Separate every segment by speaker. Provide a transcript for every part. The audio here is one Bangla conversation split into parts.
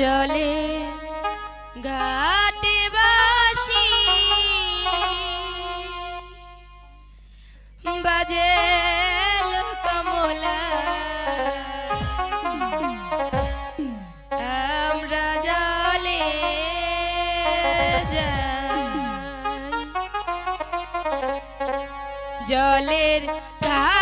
Speaker 1: জলে ঘাটে বাসি। বাজে কমলা আমরা জলে জলের ঘাটে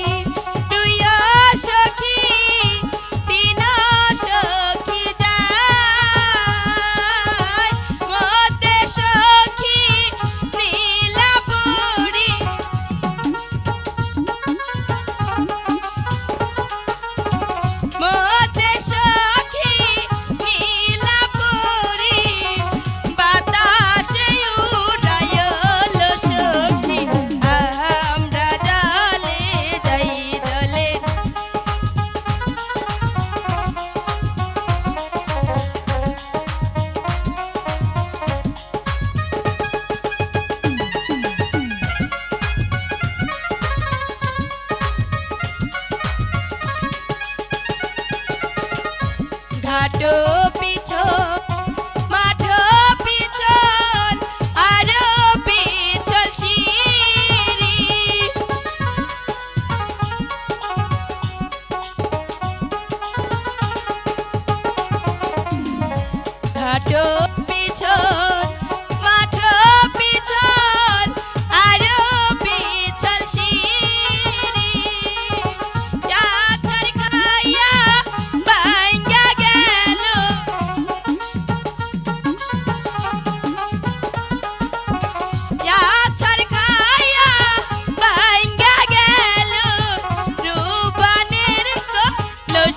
Speaker 1: ঘাটো পিছন মাঠ পিছন আরও পিছল সিঁড়ি। ঘাটো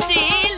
Speaker 1: mochila.